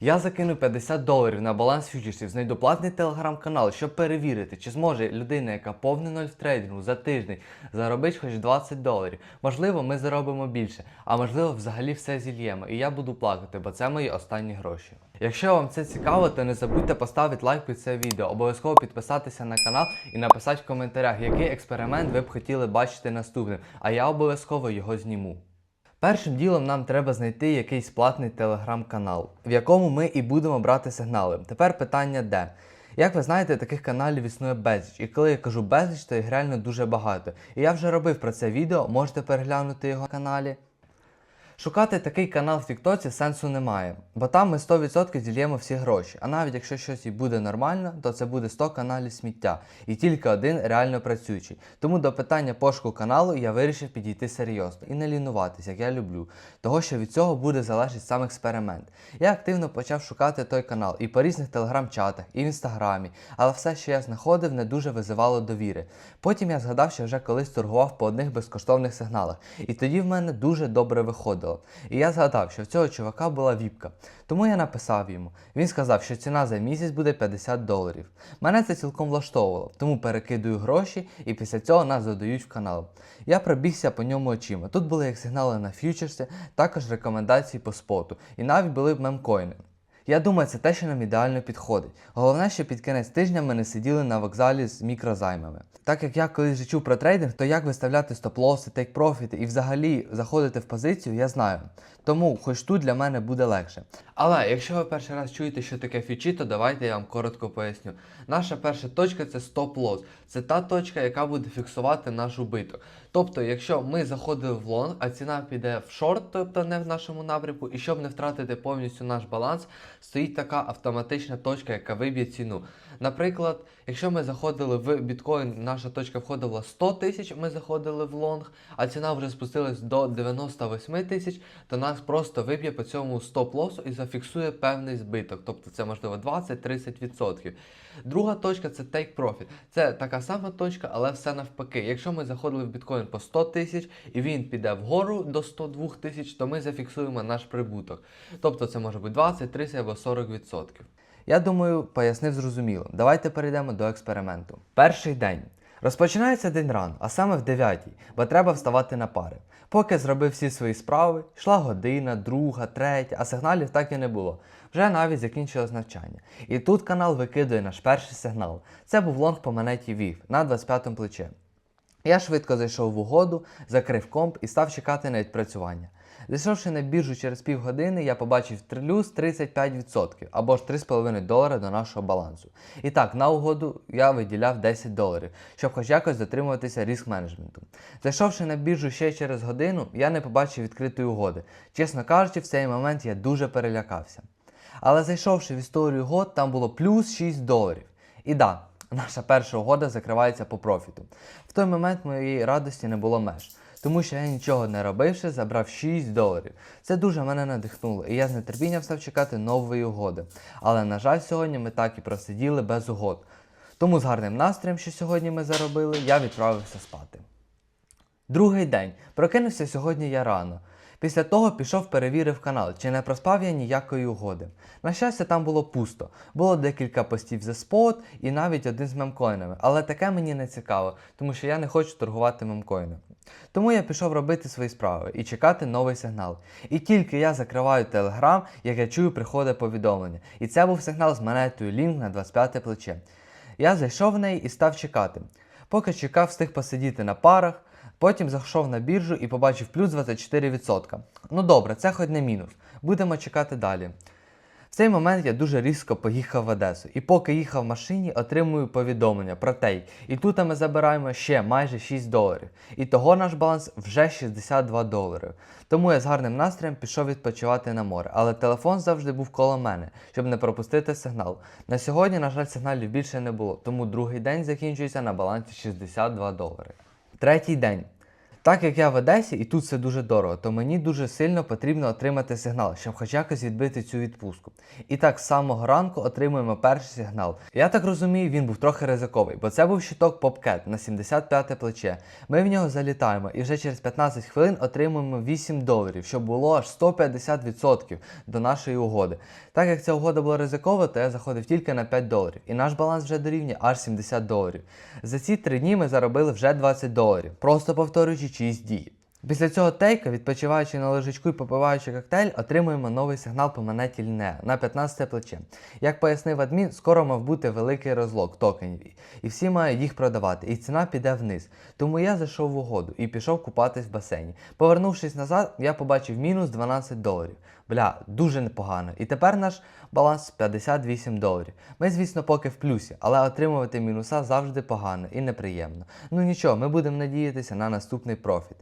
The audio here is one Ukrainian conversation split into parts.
Я закину 50 доларів на баланс фьючерсів, знайду платний телеграм-канал, щоб перевірити, чи зможе людина, яка повне ноль в трейдингу за тиждень, заробити хоч 20 доларів. Можливо, ми заробимо більше, а можливо, взагалі все зільємо, і я буду плакати, бо це мої останні гроші. Якщо вам це цікаво, то не забудьте поставити лайк під це відео, обов'язково підписатися на канал і написати в коментарях, який експеримент ви б хотіли бачити наступним, а я обов'язково його зніму. Першим ділом нам треба знайти якийсь платний телеграм-канал, в якому ми і будемо брати сигнали. Тепер питання де. Як ви знаєте, таких каналів існує безліч. І коли я кажу безліч, то їх реально дуже багато. І я вже робив про це відео, можете переглянути його на каналі. Шукати такий канал в Тіктоці сенсу немає, бо там ми 100% ділємо всі гроші. А навіть якщо щось і буде нормально, то це буде 100 каналів сміття і тільки один реально працюючий. Тому до питання пошуку каналу я вирішив підійти серйозно і не лінуватися, як я люблю, того що від цього буде залежати сам експеримент. Я активно почав шукати той канал і по різних телеграм-чатах, і в інстаграмі, але все, що я знаходив, не дуже визивало довіри. Потім я згадав, що вже колись торгував по одних безкоштовних сигналах, і тоді в мене дуже добре виходило. І я згадав, що в цього чувака була віпка. Тому я написав йому. Він сказав, що ціна за місяць буде 50 доларів. Мене це цілком влаштовувало, тому перекидую гроші і після цього нас додають в канал. Я пробігся по ньому очима. Тут були як сигнали на фьючерсі, також рекомендації по споту, і навіть були мемкоїни. Я думаю, це те, що нам ідеально підходить. Головне, що під кінець тижня ми не сиділи на вокзалі з мікрозаймами. Так як я колись чув про трейдинг, то як виставляти стоп-лоси, тейк-профіти і взагалі заходити в позицію, я знаю. Тому хоч тут для мене буде легше. Але якщо ви перший раз чуєте, що таке фічі, то давайте я вам коротко поясню. Наша перша точка це стоп-лос. Це та точка, яка буде фіксувати наш убиток. Тобто, якщо ми заходили в лонг, а ціна піде в шорт, тобто не в нашому напрямку, і щоб не втратити повністю наш баланс, стоїть така автоматична точка, яка виб'є ціну. Наприклад, якщо ми заходили в біткоін, наша точка входу була 100 тисяч, ми заходили в лонг, а ціна вже спустилась до 98 тисяч, то нас просто виб'є по цьому стоп-лосу і зафіксує певний збиток. Тобто це можливо 20-30%. Друга точка це take profit. Це така сама точка, але все навпаки. Якщо ми заходили в біткоін по 100 тисяч і він піде вгору до 102 тисяч, то ми зафіксуємо наш прибуток. Тобто це може бути 20, 30 або 40%. Я думаю, пояснив зрозуміло. Давайте перейдемо до експерименту. Перший день. Розпочинається день рано, а саме в 9, бо треба вставати на пари. Поки зробив всі свої справи, йшла година, друга, третя, а сигналів так і не було. Вже навіть закінчилось навчання. І тут канал викидує наш перший сигнал. Це був лонг по монеті VIV на 25 плече. Я швидко зайшов в угоду, закрив комп і став чекати на відпрацювання. Зайшовши на біржу через півгодини, я побачив плюс 35% або ж 3,5 долара до нашого балансу. І так, на угоду я виділяв 10 доларів, щоб хоч якось дотримуватися риск менеджменту. Зайшовши на біржу ще через годину, я не побачив відкритої угоди. Чесно кажучи, в цей момент я дуже перелякався. Але зайшовши в історію угод, там було плюс 6 доларів. І да, наша перша угода закривається по профіту. В той момент моєї радості не було меж, тому що я нічого не робивши, забрав 6 доларів. Це дуже мене надихнуло, і я з нетерпінням став чекати нової угоди. Але, на жаль, сьогодні ми так і просиділи без угод. Тому з гарним настроєм, що сьогодні ми заробили, я відправився спати. Другий день. Прокинувся сьогодні я рано. Після того пішов перевірив канал, чи не проспав я ніякої угоди. На щастя, там було пусто. Було декілька постів за спот і навіть один з мемкоїнами, але таке мені не цікаво, тому що я не хочу торгувати мемкоїнами. Тому я пішов робити свої справи і чекати новий сигнал. І тільки я закриваю телеграм, як я чую, приходить повідомлення. І це був сигнал з монетою Link на 25 плече. Я зайшов в неї і став чекати. Поки чекав, встиг посидіти на парах, потім зайшов на біржу і побачив плюс 24%. Ну добре, це хоч не мінус. Будемо чекати далі. В цей момент я дуже різко поїхав в Одесу. І поки їхав в машині, отримую повідомлення про тейк. І тут ми забираємо ще майже 6 доларів. І того наш баланс вже 62 долари. Тому я з гарним настроєм пішов відпочивати на море. Але телефон завжди був коло мене, щоб не пропустити сигнал. На сьогодні, на жаль, сигналів більше не було, тому другий день закінчується на балансі 62 долари. Третій день. Так як я в Одесі і тут все дуже дорого, то мені дуже сильно потрібно отримати сигнал, щоб хоч якось відбити цю відпустку. І так з самого ранку отримуємо перший сигнал. Я так розумію, він був трохи ризиковий, бо це був щиток Popcat на 75 плече. Ми в нього залітаємо і вже через 15 хвилин отримуємо 8 доларів, що було аж 150% до нашої угоди. Так як ця угода була ризикова, то я заходив тільки на 5 доларів, і наш баланс вже дорівнює аж 70 доларів. За ці 3 дні ми заробили вже 20 доларів, просто повторюючи чиїсь дії. Після цього тейка, відпочиваючи на лежачку і попиваючи коктейль, отримуємо новий сигнал по монеті Ліне на 15 плече. Як пояснив адмін, скоро мав бути великий розлог токенів, і всі мають їх продавати, і ціна піде вниз. Тому я зайшов в угоду і пішов купатись в басейні. Повернувшись назад, я побачив мінус 12 доларів. Бля, дуже непогано. І тепер наш баланс 58 доларів. Ми, звісно, поки в плюсі, але отримувати мінуса завжди погано і неприємно. Ну нічого, ми будемо надіятися на наступний профіт.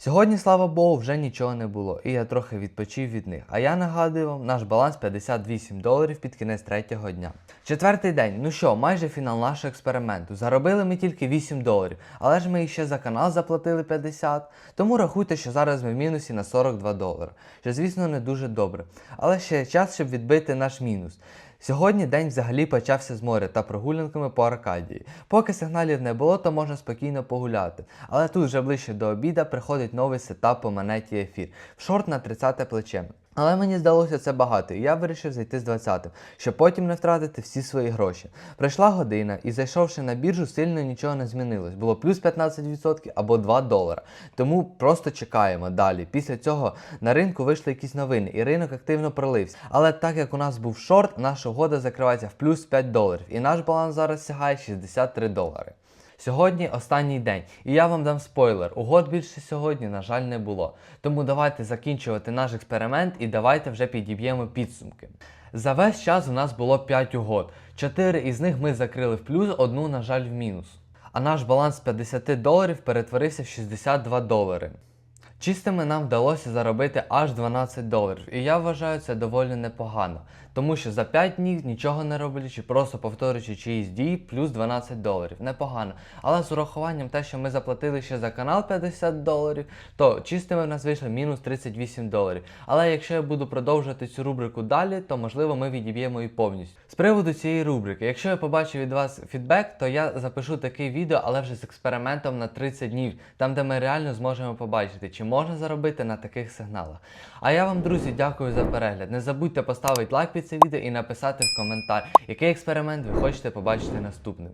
Сьогодні, слава Богу, вже нічого не було, і я трохи відпочив від них. А я нагадую вам, наш баланс 58 доларів під кінець третього дня. Четвертий день. Ну що, майже фінал нашого експерименту. Заробили ми тільки 8 доларів, але ж ми іще за канал заплатили 50. Тому рахуйте, що зараз ми в мінусі на 42 долари. Що, звісно, не дуже добре. Але ще час, щоб відбити наш мінус. Сьогодні день взагалі почався з моря та прогулянками по Аркадії. Поки сигналів не було, то можна спокійно погуляти. Але тут вже ближче до обіда приходить новий сетап по монеті ефір. Шорт на 30 плече. Але мені здалося це багато, і я вирішив зайти з 20-м, щоб потім не втратити всі свої гроші. Пройшла година, і зайшовши на біржу, сильно нічого не змінилось. Було плюс 15% або 2 долара. Тому просто чекаємо далі. Після цього на ринку вийшли якісь новини, і ринок активно пролився. Але так як у нас був шорт, наша угода закривається в плюс 5 доларів, і наш баланс зараз сягає 63 долари. Сьогодні останній день, і я вам дам спойлер. Угод більше сьогодні, на жаль, не було. Тому давайте закінчувати наш експеримент і давайте вже підіб'ємо підсумки. За весь час у нас було 5 угод. 4 із них ми закрили в плюс, одну, на жаль, в мінус. А наш баланс з 50 доларів перетворився в 62 долари. Чистими нам вдалося заробити аж 12 доларів, і я вважаю це доволі непогано, тому що за 5 днів нічого не роблячи, просто повторюючи чиїсь дії, плюс 12 доларів. Непогано. Але з урахуванням те, що ми заплатили ще за канал 50 доларів, то чистими в нас вийшло мінус 38 доларів. Але якщо я буду продовжувати цю рубрику далі, то можливо ми відіб'ємо і повністю. З приводу цієї рубрики, якщо я побачу від вас фідбек, то я запишу таке відео, але вже з експериментом на 30 днів, там де ми реально зможемо побачити, чи можна заробити на таких сигналах. А я вам, друзі, дякую за перегляд. Не забудьте поставити лайк під це відео і написати в коментар, який експеримент ви хочете побачити наступним.